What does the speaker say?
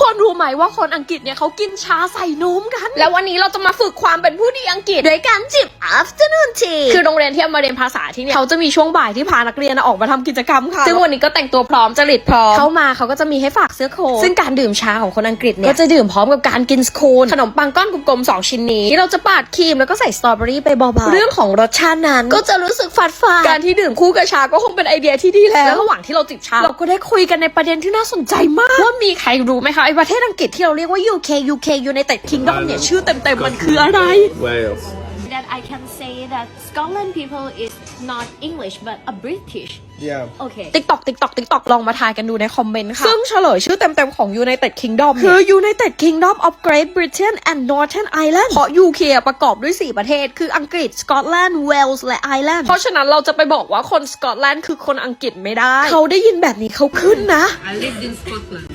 คนรู้ไหมว่าคนอังกฤษเนี่ยเขากินชาใส่นมกัน แล้ววันนี้เราจะมาฝึกความเป็นผู้ดีอังกฤษด้วยการจิบ afternoon tea คือโรงเรียนที่เอามาเรียนภาษาที่เนี่ยเขาจะมีช่วงบ่ายที่พานักเรียนออกมาทำกิจกรรมค่ะ ซึ่งวันนี้ก็แต่งตัวพร้อมจริตพร้อม เข้ามาเขาก็จะมีให้ฝากเสื้อโค้ทซึ่งการดื่มชาของคนอังกฤษเนี่ยก็จะดื่มพร้อมกับการกินสโคนขนมปังก้อนกลมๆสองชิ้นนี้ที่เราจะปาดครีมแล้วก็ใส่สตรอเบอรี่ไปเบาๆเรื่องของรสชาตินั้น ก็จะรู้สึกฝาดฝาดการที่ดื่มคู่กับชาก็คงเป็นไอเดียที่ดีแล้วแล้วระหว่างที่เราจิบชาเราก็ได้คุยกันในประเด็นที่น่าสนใจมากว่ามีใครรู้ไหมคะไอประเทศอังกฤษที่เราเรียกว่า UK UK United Kingdom เนี่ยชื่อเต็มๆมันคืออะไร Wales. that I can say that Scotland people is not English but a British. Yeah. Okay. ติ๊กตอกติ๊กตอกติ๊กตอกลองมาทายกันดูในคอมเมนต์ค่ะ ซึ่งเฉลยชื่อเต็มๆของ United Kingdom คือ United Kingdom of Great Britain and Northern Ireland เพราะ UK อะประกอบด้วย 4 ประเทศ คืออังกฤษสกอตแลนด์เวลส์และไอร์แลนด์เพราะฉะนั้นเราจะไปบอกว่าคนสกอตแลนด์คือคนอังกฤษไม่ได้ เขาได้ยินแบบนี้เขาขึ้นนะ I lived in Scotland.